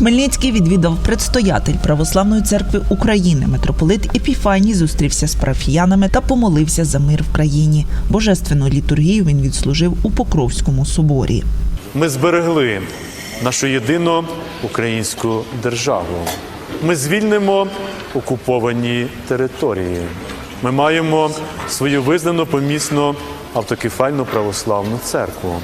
Хмельницький відвідав предстоятель Православної церкви України. Митрополит Епіфаній зустрівся з парафіянами та помолився за мир в країні. Божественну літургію він відслужив у Покровському соборі. Ми зберегли нашу єдину українську державу. Ми звільнимо окуповані території. Ми маємо свою визнану помісну автокефальну православну церкву.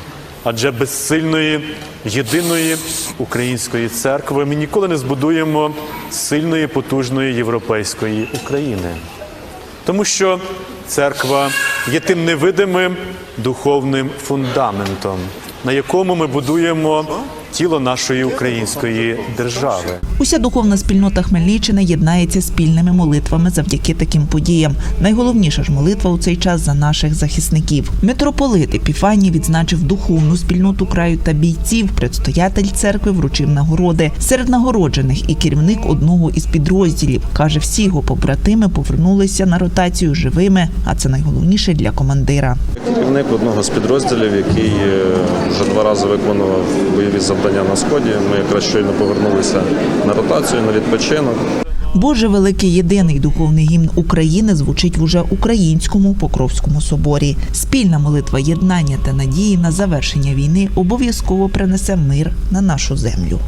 Адже без сильної єдиної української церкви ми ніколи не збудуємо сильної потужної європейської України. Тому що церква є тим невидимим духовним фундаментом, на якому ми будуємо тіло нашої української держави. Уся духовна спільнота Хмельниччини єднається спільними молитвами завдяки таким подіям. Найголовніша ж молитва у цей час за наших захисників. Митрополит Епіфаній відзначив духовну спільноту краю та бійців. Предстоятель церкви вручив нагороди. Серед нагороджених і керівник одного із підрозділів каже, всі його побратими повернулися на ротацію живими, а це найголовніше для командира. Керівник одного з підрозділів, який е, вже два рази виконував бойові завдання на сході. Ми якраз щойно повернулися на ротацію, на відпочинок. Боже великий єдиний духовний гімн України звучить в уже українському Покровському соборі. Спільна молитва єднання та надії на завершення війни обов'язково принесе мир на нашу землю.